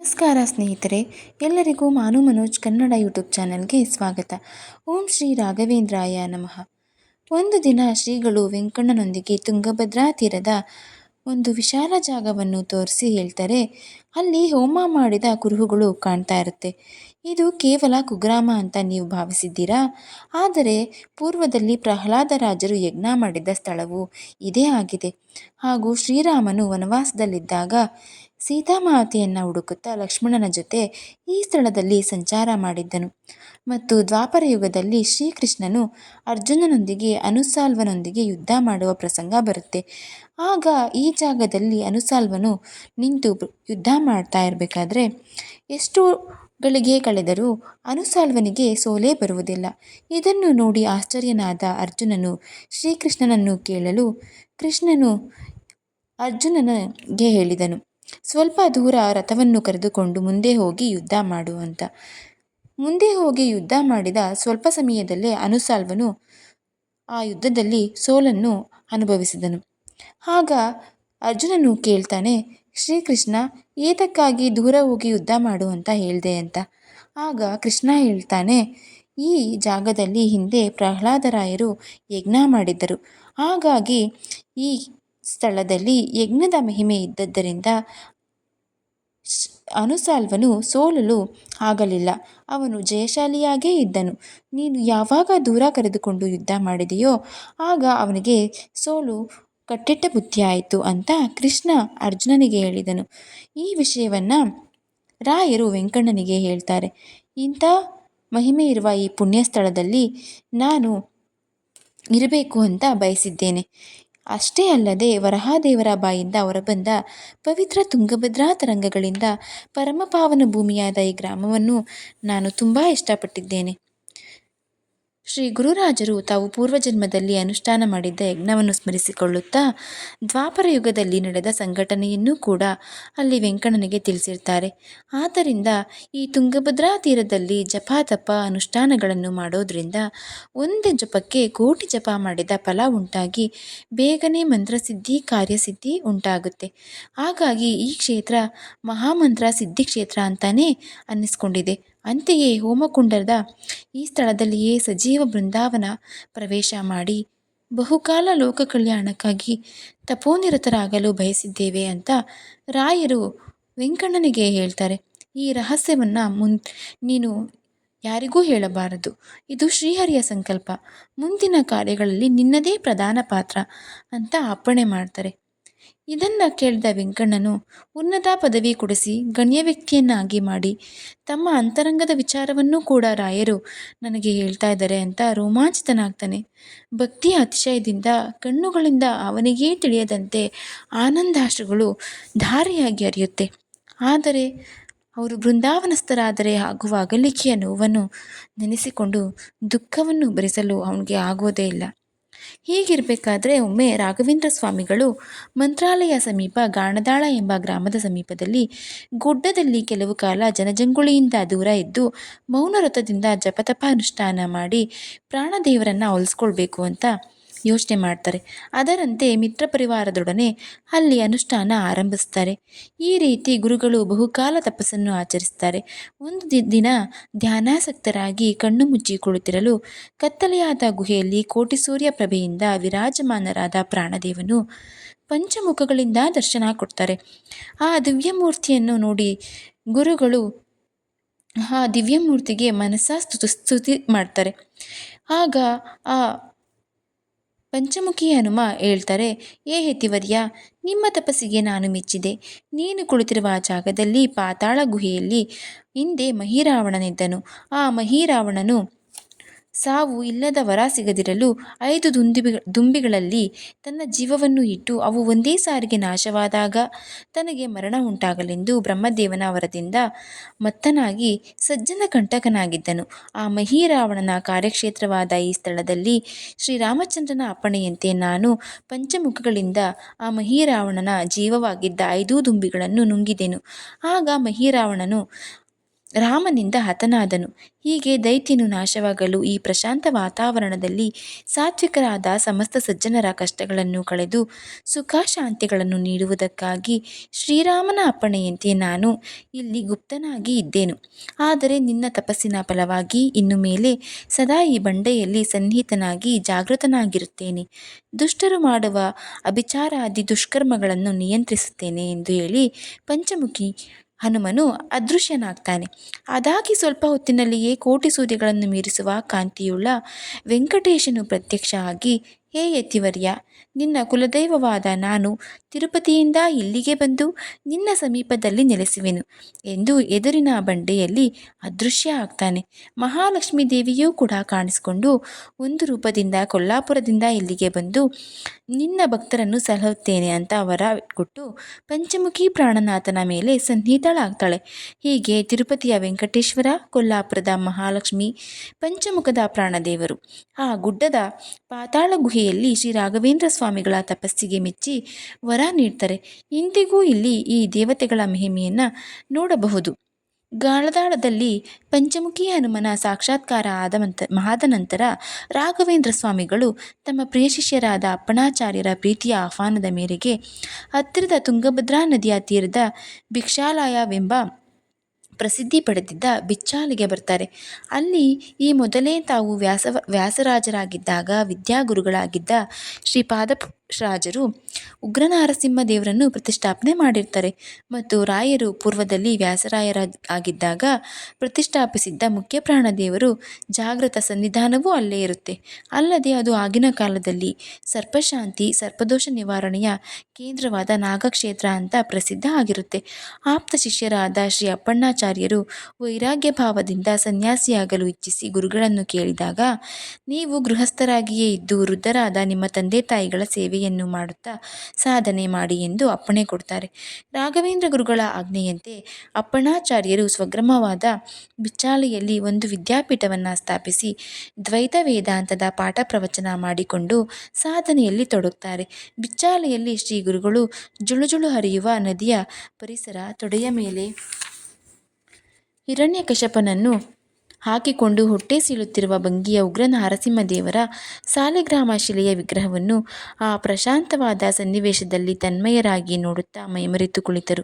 ನಮಸ್ಕಾರ ಸ್ನೇಹಿತರೆ, ಎಲ್ಲರಿಗೂ ಮಾನು ಮನೋಜ್ ಕನ್ನಡ ಯೂಟ್ಯೂಬ್ ಚಾನಲ್ಗೆ ಸ್ವಾಗತ. ಓಂ ಶ್ರೀ ರಾಘವೇಂದ್ರಾಯ ನಮಃ. ಒಂದು ದಿನ ಶ್ರೀಗಳು ವೆಂಕಣ್ಣನೊಂದಿಗೆ ತುಂಗಭದ್ರಾ ತೀರದ ಒಂದು ವಿಶಾಲ ಜಾಗವನ್ನು ತೋರಿಸಿ ಹೇಳ್ತಾರೆ, ಅಲ್ಲಿ ಹೋಮ ಮಾಡಿದ ಕುರುಹುಗಳು ಕಾಣ್ತಾ ಇರುತ್ತೆ. ಇದು ಕೇವಲ ಕುಗ್ರಾಮ ಅಂತ ನೀವು ಭಾವಿಸಿದ್ದೀರಾ? ಆದರೆ ಪೂರ್ವದಲ್ಲಿ ಪ್ರಹ್ಲಾದ ರಾಜರು ಯಜ್ಞ ಮಾಡಿದ ಸ್ಥಳವು ಇದೇ ಆಗಿದೆ. ಹಾಗೂ ಶ್ರೀರಾಮನು ವನವಾಸದಲ್ಲಿದ್ದಾಗ ಸೀತಾಮಾತೆಯನ್ನು ಹುಡುಕುತ್ತಾ ಲಕ್ಷ್ಮಣನ ಜೊತೆ ಈ ಸ್ಥಳದಲ್ಲಿ ಸಂಚಾರ ಮಾಡಿದ್ದನು. ಮತ್ತು ದ್ವಾಪರ ಯುಗದಲ್ಲಿ ಶ್ರೀಕೃಷ್ಣನು ಅರ್ಜುನನೊಂದಿಗೆ ಅನುಸಾಲ್ವನೊಂದಿಗೆ ಯುದ್ಧ ಮಾಡುವ ಪ್ರಸಂಗ ಬರುತ್ತೆ. ಆಗ ಈ ಜಾಗದಲ್ಲಿ ಅನುಸಾಲ್ವನು ನಿಂತು ಯುದ್ಧ ಮಾಡ್ತಾ ಇರಬೇಕಾದ್ರೆ ಎಷ್ಟು ಗಳಿಗೆ ಕಳೆದರೂ ಅನುಸಾಲ್ವನಿಗೆ ಸೋಲೇ ಬರುವುದಿಲ್ಲ. ಇದನ್ನು ನೋಡಿ ಆಶ್ಚರ್ಯನಾದ ಅರ್ಜುನನು ಶ್ರೀಕೃಷ್ಣನನ್ನು ಕೇಳಲು ಕೃಷ್ಣನು ಅರ್ಜುನನಿಗೆ ಹೇಳಿದನು ಸ್ವಲ್ಪ ದೂರ ರಥವನ್ನು ಕರೆದುಕೊಂಡು ಮುಂದೆ ಹೋಗಿ ಯುದ್ಧ ಮಾಡು ಅಂತ ಮುಂದೆ ಹೋಗಿ ಯುದ್ಧ ಮಾಡಿದ ಸ್ವಲ್ಪ ಸಮಯದಲ್ಲೇ ಅನುಸಾಲ್ವನು ಆ ಯುದ್ಧದಲ್ಲಿ ಸೋಲನ್ನು ಅನುಭವಿಸಿದನು. ಆಗ ಅರ್ಜುನನು ಕೇಳ್ತಾನೆ, ಶ್ರೀಕೃಷ್ಣ, ಏತಕ್ಕಾಗಿ ದೂರ ಹೋಗಿ ಯುದ್ಧ ಮಾಡು ಅಂತ ಹೇಳಿದೆ ಅಂತ? ಆಗ ಕೃಷ್ಣ ಹೇಳ್ತಾನೆ, ಈ ಜಾಗದಲ್ಲಿ ಹಿಂದೆ ಪ್ರಹ್ಲಾದರಾಯರು ಯಜ್ಞ ಮಾಡಿದ್ದರು. ಹಾಗಾಗಿ ಈ ಸ್ಥಳದಲ್ಲಿ ಯಜ್ಞದ ಮಹಿಮೆ ಇದ್ದದ್ದರಿಂದ ಅನುಸಾಲ್ವನು ಸೋಲಲು ಆಗಲಿಲ್ಲ. ಅವನು ಜಯಶಾಲಿಯಾಗೇ ಇದ್ದನು. ನೀನು ಯಾವಾಗ ದೂರ ಕರೆದುಕೊಂಡು ಯುದ್ಧ ಮಾಡಿದೆಯೋ ಆಗ ಅವನಿಗೆ ಸೋಲು ಕಟ್ಟಿಟ್ಟ ಬುದ್ಧಿಯಾಯಿತು ಅಂತ ಕೃಷ್ಣ ಅರ್ಜುನನಿಗೆ ಹೇಳಿದನು. ಈ ವಿಷಯವನ್ನು ರಾಯರು ವೆಂಕಣ್ಣನಿಗೆ ಹೇಳ್ತಾರೆ. ಇಂಥ ಮಹಿಮೆ ಇರುವ ಈ ಪುಣ್ಯ ಸ್ಥಳದಲ್ಲಿ ನಾನು ಇರಬೇಕು ಅಂತ ಬಯಸಿದ್ದೇನೆ. ಅಷ್ಟೇ ಅಲ್ಲದೆ ವರಹಾದೇವರ ಬಾಯಿಂದ ಹೊರಬಂದ ಪವಿತ್ರ ತುಂಗಭದ್ರಾ ತರಂಗಗಳಿಂದ ಪರಮಪಾವನ ಭೂಮಿಯಾದ ಈ ಗ್ರಾಮವನ್ನು ನಾನು ತುಂಬ ಇಷ್ಟಪಟ್ಟಿದ್ದೇನೆ. ಶ್ರೀ ಗುರುರಾಜರು ತಾವು ಪೂರ್ವಜನ್ಮದಲ್ಲಿ ಅನುಷ್ಠಾನ ಮಾಡಿದ್ದ ಯಜ್ಞವನ್ನು ಸ್ಮರಿಸಿಕೊಳ್ಳುತ್ತಾ ದ್ವಾಪರ ಯುಗದಲ್ಲಿ ನಡೆದ ಸಂಘಟನೆಯನ್ನೂ ಕೂಡ ಅಲ್ಲಿ ವೆಂಕಣ್ಣನಿಗೆ ತಿಳಿಸಿರ್ತಾರೆ. ಆದ್ದರಿಂದ ಈ ತುಂಗಭದ್ರಾ ತೀರದಲ್ಲಿ ಜಪ ತಪ ಅನುಷ್ಠಾನಗಳನ್ನು ಮಾಡೋದ್ರಿಂದ ಒಂದೇ ಜಪಕ್ಕೆ ಕೋಟಿ ಜಪ ಮಾಡಿದ ಫಲ ಉಂಟಾಗಿ ಬೇಗನೆ ಮಂತ್ರಸಿದ್ಧಿ, ಕಾರ್ಯಸಿದ್ಧಿ ಉಂಟಾಗುತ್ತೆ. ಹಾಗಾಗಿ ಈ ಕ್ಷೇತ್ರ ಮಹಾಮಂತ್ರ ಸಿದ್ಧಿ ಕ್ಷೇತ್ರ ಅಂತಾನೇ ಅನ್ನಿಸ್ಕೊಂಡಿದೆ. ಅಂತೆಯೇ ಹೋಮಕುಂಡದ ಈ ಸ್ಥಳದಲ್ಲಿಯೇ ಸಜೀವ ಬೃಂದಾವನ ಪ್ರವೇಶ ಮಾಡಿ ಬಹುಕಾಲ ಲೋಕ ಕಲ್ಯಾಣಕ್ಕಾಗಿ ತಪೋನಿರತರಾಗಲು ಬಯಸಿದ್ದೇವೆ ಅಂತ ರಾಯರು ವೆಂಕಣ್ಣನಿಗೆ ಹೇಳ್ತಾರೆ. ಈ ರಹಸ್ಯವನ್ನು ಮುನ್, ನೀನು ಯಾರಿಗೂ ಹೇಳಬಾರದು. ಇದು ಶ್ರೀಹರಿಯ ಸಂಕಲ್ಪ. ಮುಂದಿನ ಕಾರ್ಯಗಳಲ್ಲಿ ನಿನ್ನದೇ ಪ್ರಧಾನ ಪಾತ್ರ ಅಂತ ಅಪ್ಪಣೆ ಮಾಡ್ತಾರೆ. ಇದನ್ನು ಕೇಳಿದ ವೆಂಕಣ್ಣನು ಉನ್ನತ ಪದವಿ ಕೊಡಿಸಿ ಗಣ್ಯ ವ್ಯಕ್ತಿಯನ್ನಾಗಿ ಮಾಡಿ, ತಮ್ಮ ಅಂತರಂಗದ ವಿಚಾರವನ್ನೂ ಕೂಡ ರಾಯರು ನನಗೆ ಹೇಳ್ತಾ ಇದ್ದಾರೆ ಅಂತ ರೋಮಾಂಚಿತನಾಗ್ತಾನೆ. ಭಕ್ತಿಯ ಅತಿಶಯದಿಂದ, ಕಣ್ಣುಗಳಿಂದ ಅವನಿಗೇ ತಿಳಿಯದಂತೆ ಆನಂದಾಶ್ರುಗಳು ಧಾರೆಯಾಗಿ ಅರಿಯುತ್ತೆ. ಆದರೆ ಅವರು ಬೃಂದಾವನಸ್ಥರಾದರೆ ಆಗುವ ಅಗಲಿಕೆಯ ನೋವನ್ನು ನೆನೆಸಿಕೊಂಡು ದುಃಖವನ್ನು ಭರಿಸಲು ಅವನಿಗೆ ಆಗೋದೇ ಇಲ್ಲ. ಹೀಗಿರಬೇಕಾದ್ರೆ ಒಮ್ಮೆ ರಾಘವೇಂದ್ರ ಸ್ವಾಮಿಗಳು ಮಂತ್ರಾಲಯ ಸಮೀಪ ಗಾಣದಾಳ ಎಂಬ ಗ್ರಾಮದ ಸಮೀಪದಲ್ಲಿ ಗುಡ್ಡದಲ್ಲಿ ಕೆಲವು ಕಾಲ ಜನಜಂಗುಳಿಯಿಂದ ದೂರ ಇದ್ದು ಮೌನವ್ರತದಿಂದ ಜಪತಪ ಅನುಷ್ಠಾನ ಮಾಡಿ ಪ್ರಾಣದೇವರನ್ನು ಹೊಲಿಸ್ಕೊಳ್ಬೇಕು ಅಂತ ಯೋಚನೆ ಮಾಡ್ತಾರೆ. ಅದರಂತೆ ಮಿತ್ರ ಪರಿವಾರದೊಡನೆ ಅಲ್ಲಿ ಅನುಷ್ಠಾನ ಆರಂಭಿಸ್ತಾರೆ. ಈ ರೀತಿ ಗುರುಗಳು ಬಹುಕಾಲ ತಪಸ್ಸನ್ನು ಆಚರಿಸ್ತಾರೆ. ಒಂದು ದಿನ ಧ್ಯಾನಾಸಕ್ತರಾಗಿ ಕಣ್ಣು ಮುಚ್ಚಿ ಕುಳಿತಿರಲು ಕತ್ತಲೆಯಾದ ಗುಹೆಯಲ್ಲಿ ಕೋಟಿ ಸೂರ್ಯ ಪ್ರಭೆಯಿಂದ ವಿರಾಜಮಾನರಾದ ಪ್ರಾಣದೇವನು ಪಂಚಮುಖಗಳಿಂದ ದರ್ಶನ ಕೊಡ್ತಾರೆ. ಆ ದಿವ್ಯಮೂರ್ತಿಯನ್ನು ನೋಡಿ ಗುರುಗಳು ಆ ದಿವ್ಯಮೂರ್ತಿಗೆ ಮನಸ್ಸ ಸ್ತುತಿ ಸ್ತುತಿ ಮಾಡ್ತಾರೆ. ಆಗ ಆ ಪಂಚಮುಖಿ ಹನುಮ ಹೇಳ್ತಾರೆ, ಏ ಹೆತಿವರ್ಯ ನಿಮ್ಮ ತಪಸ್ಸಿಗೆ ನಾನು ಮೆಚ್ಚಿದೆ. ನೀನು ಕುಳಿತಿರುವ ಜಾಗದಲ್ಲಿ ಪಾತಾಳ ಗುಹೆಯಲ್ಲಿ ಹಿಂದೆ ಮಹಿರಾವಣನಿದ್ದನು. ಆ ಮಹಿರಾವಣನು ಸಾವು ಇಲ್ಲದ ವರ ಸಿಗದಿರಲು ಐದು ದುಂದುಬಿ, ದುಂಬಿಗಳಲ್ಲಿ ತನ್ನ ಜೀವವನ್ನು ಇಟ್ಟು ಅವು ಒಂದೇ ಸಾರಿಗೆ ನಾಶವಾದಾಗ ತನಗೆ ಮರಣ ಉಂಟಾಗಲೆಂದು ಬ್ರಹ್ಮದೇವನ ವರದಿಂದ ಮತ್ತನಾಗಿ ಸಜ್ಜನ ಕಂಟಕನಾಗಿದ್ದನು. ಆ ಮಹೀರಾವಣನ ಕಾರ್ಯಕ್ಷೇತ್ರವಾದ ಈ ಸ್ಥಳದಲ್ಲಿ ಶ್ರೀರಾಮಚಂದ್ರನ ಅಪ್ಪಣೆಯಂತೆ ನಾನು ಪಂಚಮುಖಗಳಿಂದ ಆ ಮಹೀರಾವಣನ ಜೀವವಾಗಿದ್ದ ಐದೂ ದುಂಬಿಗಳನ್ನು ನುಂಗಿದೆನು. ಆಗ ಮಹೀರಾವಣನು ರಾಮನಿಂದ ಹತನಾದನು. ಹೀಗೆ ದೈತ್ಯನು ನಾಶವಾಗಲು ಈ ಪ್ರಶಾಂತ ವಾತಾವರಣದಲ್ಲಿ ಸಾತ್ವಿಕರಾದ ಸಮಸ್ತ ಸಜ್ಜನರ ಕಷ್ಟಗಳನ್ನು ಕಳೆದು ಸುಖಶಾಂತಿಗಳನ್ನು ನೀಡುವುದಕ್ಕಾಗಿ ಶ್ರೀರಾಮನ ಅಪ್ಪಣೆಯಂತೆ ನಾನು ಇಲ್ಲಿ ಗುಪ್ತನಾಗಿ ಇದ್ದೇನು. ಆದರೆ ನಿನ್ನ ತಪಸ್ಸಿನ ಫಲವಾಗಿ ಇನ್ನು ಮೇಲೆ ಸದಾ ಈ ಬಂಡೆಯಲ್ಲಿ ಸನ್ನಿಹಿತನಾಗಿ ಜಾಗೃತನಾಗಿರುತ್ತೇನೆ. ದುಷ್ಟರು ಮಾಡುವ ಅಭಿಚಾರಾದಿ ದುಷ್ಕರ್ಮಗಳನ್ನು ನಿಯಂತ್ರಿಸುತ್ತೇನೆ ಎಂದು ಹೇಳಿ ಪಂಚಮುಖಿ ಹನುಮನು ಅದೃಶ್ಯನಾಗ್ತಾನೆ. ಅದಾಗಿ ಸ್ವಲ್ಪ ಹೊತ್ತಿನಲ್ಲಿಯೇ ಕೋಟಿ ಸೂರ್ಯಗಳನ್ನು ಮೀರಿಸುವ ಕಾಂತಿಯುಳ್ಳ ವೆಂಕಟೇಶನು ಪ್ರತ್ಯಕ್ಷ ಆಗಿ ಹೇ ಯತಿವರ್ಯ, ನಿನ್ನ ಕುಲದೈವವಾದ ನಾನು ತಿರುಪತಿಯಿಂದ ಇಲ್ಲಿಗೆ ಬಂದು ನಿನ್ನ ಸಮೀಪದಲ್ಲಿ ನೆಲೆಸುವೆನು ಎಂದು ಎದುರಿನ ಬಂಡೆಯಲ್ಲಿ ಅದೃಶ್ಯ ಆಗ್ತಾನೆ. ಮಹಾಲಕ್ಷ್ಮೀ ದೇವಿಯೂ ಕೂಡ ಕಾಣಿಸಿಕೊಂಡು ಒಂದು ರೂಪದಿಂದ ಕೊಲ್ಲಾಪುರದಿಂದ ಇಲ್ಲಿಗೆ ಬಂದು ನಿನ್ನ ಭಕ್ತರನ್ನು ಸಲಹುತ್ತೇನೆ ಅಂತ ವರ ಕೊಟ್ಟು ಪಂಚಮುಖಿ ಪ್ರಾಣನಾಥನ ಮೇಲೆ ಸನ್ನಿಹಿತಳಾಗ್ತಾಳೆ. ಹೀಗೆ ತಿರುಪತಿಯ ವೆಂಕಟೇಶ್ವರ, ಕೊಲ್ಲಾಪುರದ ಮಹಾಲಕ್ಷ್ಮಿ, ಪಂಚಮುಖದ ಪ್ರಾಣದೇವರು, ಆ ಗುಡ್ಡದ ಪಾತಾಳ ಗುಹೆಯಲ್ಲಿ ಶ್ರೀ ರಾಘವೇಂದ್ರ ಸ್ವಾಮಿಗಳ ತಪಸ್ಸಿಗೆ ಮೆಚ್ಚಿ ವರ ನೀಡ್ತಾರೆ. ಇಂದಿಗೂ ಇಲ್ಲಿ ಈ ದೇವತೆಗಳ ಮಹಿಮೆಯನ್ನು ನೋಡಬಹುದು. ಗಾಳದಾಳದಲ್ಲಿ ಪಂಚಮುಖಿ ಹನುಮನ ಸಾಕ್ಷಾತ್ಕಾರ ಆದ ಮಂತ, ಆದ ನಂತರ ರಾಘವೇಂದ್ರ ಸ್ವಾಮಿಗಳು ತಮ್ಮ ಪ್ರಿಯ ಶಿಷ್ಯರಾದ ಅಪ್ಪಣಾಚಾರ್ಯರ ಪ್ರೀತಿಯ ಆಹ್ವಾನದ ಮೇರೆಗೆ ಹತ್ತಿರದ ತುಂಗಭದ್ರಾ ನದಿಯ ತೀರದ ಭಿಕ್ಷಾಲಯವೆಂಬ ಪ್ರಸಿದ್ಧಿ ಪಡೆದಿದ್ದ ಬಿಚ್ಚಾಲಿಗೆ ಬರ್ತಾರೆ. ಅಲ್ಲಿ ಈ ಮೊದಲೇ ತಾವು ವ್ಯಾಸ, ವ್ಯಾಸರಾಜರಾಗಿದ್ದಾಗ ವಿದ್ಯಾಗುರುಗಳಾಗಿದ್ದ ಶ್ರೀ ರಾಜರು ಉಗ್ರನಾರಸಿಂಹ ದೇವರನ್ನು ಪ್ರತಿಷ್ಠಾಪನೆ ಮಾಡಿರ್ತಾರೆ ಮತ್ತು ರಾಯರು ಪೂರ್ವದಲ್ಲಿ ವ್ಯಾಸರಾಯರ ಆಗಿದ್ದಾಗ ಪ್ರತಿಷ್ಠಾಪಿಸಿದ್ದ ಮುಖ್ಯ ಪ್ರಾಣದೇವರು ಜಾಗೃತ ಸನ್ನಿಧಾನವೂ ಅಲ್ಲೇ ಇರುತ್ತೆ. ಅಲ್ಲದೆ ಅದು ಆಗಿನ ಕಾಲದಲ್ಲಿ ಸರ್ಪಶಾಂತಿ, ಸರ್ಪದೋಷ ನಿವಾರಣೆಯ ಕೇಂದ್ರವಾದ ನಾಗಕ್ಷೇತ್ರ ಅಂತ ಪ್ರಸಿದ್ಧ ಆಗಿರುತ್ತೆ. ಆಪ್ತ ಶಿಷ್ಯರಾದ ಶ್ರೀ ಅಪ್ಪಣ್ಣಾಚಾರ್ಯರು ವೈರಾಗ್ಯ ಭಾವದಿಂದ ಸನ್ಯಾಸಿಯಾಗಲು ಇಚ್ಛಿಸಿ ಗುರುಗಳನ್ನು ಕೇಳಿದಾಗ, ನೀವು ಗೃಹಸ್ಥರಾಗಿಯೇ ಇದ್ದು ವೃದ್ಧರಾದ ನಿಮ್ಮ ತಂದೆ ತಾಯಿಗಳ ಸೇವೆಯನ್ನು ಮಾಡುತ್ತಾ ಸಾಧನೆ ಮಾಡಿ ಎಂದು ಅಪ್ಪಣೆ ಕೊಡ್ತಾರೆ. ರಾಘವೇಂದ್ರ ಗುರುಗಳ ಆಜ್ಞೆಯಂತೆ ಅಪ್ಪಣಾಚಾರ್ಯರು ಸ್ವಗ್ರಮವಾದ ಬಿಚ್ಚಾಲೆಯಲ್ಲಿ ಒಂದು ವಿದ್ಯಾಪೀಠವನ್ನು ಸ್ಥಾಪಿಸಿ ದ್ವೈತ ವೇದಾಂತದ ಪಾಠ ಪ್ರವಚನ ಮಾಡಿಕೊಂಡು ಸಾಧನೆಯಲ್ಲಿ ತೊಡಗುತ್ತಾರೆ. ಬಿಚ್ಚಾಲೆಯಲ್ಲಿ ಶ್ರೀ ಗುರುಗಳು ಜುಳುಜುಳು ಹರಿಯುವ ನದಿಯ ಪರಿಸರ ತೊಡೆಯ ಮೇಲೆ ಹಿರಣ್ಯಕಶಪನನ್ನು ಹಾಕಿಕೊಂಡು ಹೊಟ್ಟೆ ಸೀಳುತ್ತಿರುವ ಭಂಗಿಯ ಉಗ್ರ ನರಸಿಂಹದೇವರ ಸಾಲಿಗ್ರಾಮ ಶಿಲೆಯ ವಿಗ್ರಹವನ್ನು ಆ ಪ್ರಶಾಂತವಾದ ಸನ್ನಿವೇಶದಲ್ಲಿ ತನ್ಮಯರಾಗಿ ನೋಡುತ್ತಾ ಮೈಮರೆತು ಕುಳಿತರು.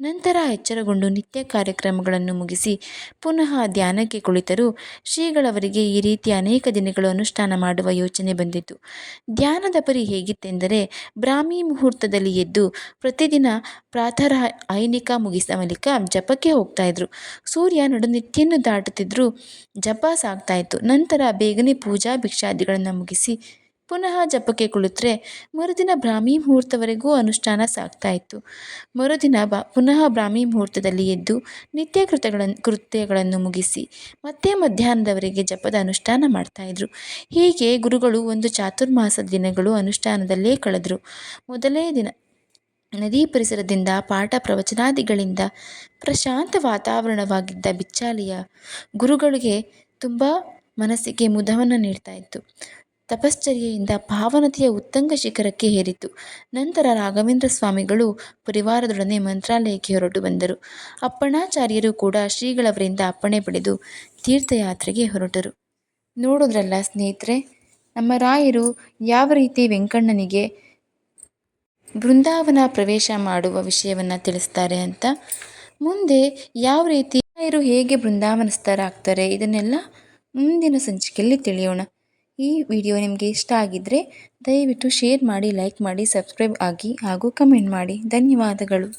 ನಂತರ ಎಚ್ಚರಗೊಂಡು ನಿತ್ಯ ಕಾರ್ಯಕ್ರಮಗಳನ್ನು ಮುಗಿಸಿ ಪುನಃ ಧ್ಯಾನಕ್ಕೆ ಕುಳಿತರು. ಶ್ರೀಗಳವರಿಗೆ ಈ ರೀತಿ ಅನೇಕ ದಿನಗಳು ಅನುಷ್ಠಾನ ಮಾಡುವ ಯೋಚನೆ ಬಂದಿತು. ಧ್ಯಾನದ ಪರಿ ಹೇಗಿತ್ತೆಂದರೆ ಬ್ರಾಹ್ಮಿ ಮುಹೂರ್ತದಲ್ಲಿ ಎದ್ದು ಪ್ರತಿದಿನ ಪ್ರಾಥರ ಐನಿಕ ಮುಗಿಸಿದ ಬಳಿಕ ಜಪಕ್ಕೆ ಹೋಗ್ತಾ ಇದ್ರು. ಸೂರ್ಯ ನಡುನಿತ್ಯನ್ನು ದಾಟುತ್ತಿದ್ರು. ಜಪ ಸಾಗ್ತಾ ಇತ್ತು ನಂತರ ಬೇಗನೆ ಪೂಜಾ ಭಿಕ್ಷಾದಿಗಳನ್ನು ಮುಗಿಸಿ ಪುನಃ ಜಪಕ್ಕೆ ಕುಳಿತರೆ ಮರುದಿನ ಬ್ರಾಹ್ಮಿ ಮುಹೂರ್ತವರೆಗೂ ಅನುಷ್ಠಾನ ಸಾಗ್ತಾ ಇತ್ತು ಮರುದಿನ ಬ, ಪುನಃ ಬ್ರಾಹ್ಮಿ ಮುಹೂರ್ತದಲ್ಲಿ ಎದ್ದು ನಿತ್ಯ ಕೃತ್ಯಗಳನ್ನು ಕೃತ್ಯಗಳನ್ನು ಮುಗಿಸಿ ಮತ್ತೆ ಮಧ್ಯಾಹ್ನದವರೆಗೆ ಜಪದ ಅನುಷ್ಠಾನ ಮಾಡ್ತಾಯಿದ್ರು. ಹೀಗೆ ಗುರುಗಳು ಒಂದು ಚಾತುರ್ಮಾಸದ ದಿನಗಳು ಅನುಷ್ಠಾನದಲ್ಲೇ ಕಳೆದರು. ಮೊದಲೇ ದಿನ ನದಿ ಪರಿಸರದಿಂದ ಪಾಠ ಪ್ರವಚನಾದಿಗಳಿಂದ ಪ್ರಶಾಂತ ವಾತಾವರಣವಾಗಿದ್ದ ಬಿಚ್ಚಾಲಿಯ ಗುರುಗಳಿಗೆ ತುಂಬ ಮನಸ್ಸಿಗೆ ಮುದವನ್ನು ನೀಡ್ತಾ ಇತ್ತು. ತಪಶ್ಚರ್ಯೆಯಿಂದ ಭಾವನತೆಯ ಉತ್ತಂಗ ಶಿಖರಕ್ಕೆ ಏರಿತು. ನಂತರ ರಾಘವೇಂದ್ರ ಸ್ವಾಮಿಗಳು ಪರಿವಾರದೊಡನೆ ಮಂತ್ರಾಲಯಕ್ಕೆ ಹೊರಟು ಬಂದರು. ಅಪ್ಪಣಾಚಾರ್ಯರು ಕೂಡ ಶ್ರೀಗಳವರಿಂದ ಅಪ್ಪಣೆ ಪಡೆದು ತೀರ್ಥಯಾತ್ರೆಗೆ ಹೊರಟರು. ನೋಡೋದ್ರಲ್ಲ ಸ್ನೇಹಿತರೆ, ನಮ್ಮ ರಾಯರು ಯಾವ ರೀತಿ ವೆಂಕಣ್ಣನಿಗೆ ಬೃಂದಾವನ ಪ್ರವೇಶ ಮಾಡುವ ವಿಷಯವನ್ನು ತಿಳಿಸ್ತಾರೆ ಅಂತ. ಮುಂದೆ ಯಾವ ರೀತಿ ರಾಯರು ಹೇಗೆ ಬೃಂದಾವನಸ್ಥರಾಗ್ತಾರೆ ಇದನ್ನೆಲ್ಲ ಮುಂದಿನ ಸಂಚಿಕೆಯಲ್ಲಿ ತಿಳಿಯೋಣ. ಈ ವಿಡಿಯೋ ನಿಮಗೆ ಇಷ್ಟ ಆಗಿದ್ದರೆ ದಯವಿಟ್ಟು ಶೇರ್ ಮಾಡಿ, ಲೈಕ್ ಮಾಡಿ, ಸಬ್ಸ್ಕ್ರೈಬ್ ಆಗಿ ಹಾಗೂ ಕಮೆಂಟ್ ಮಾಡಿ. ಧನ್ಯವಾದಗಳು.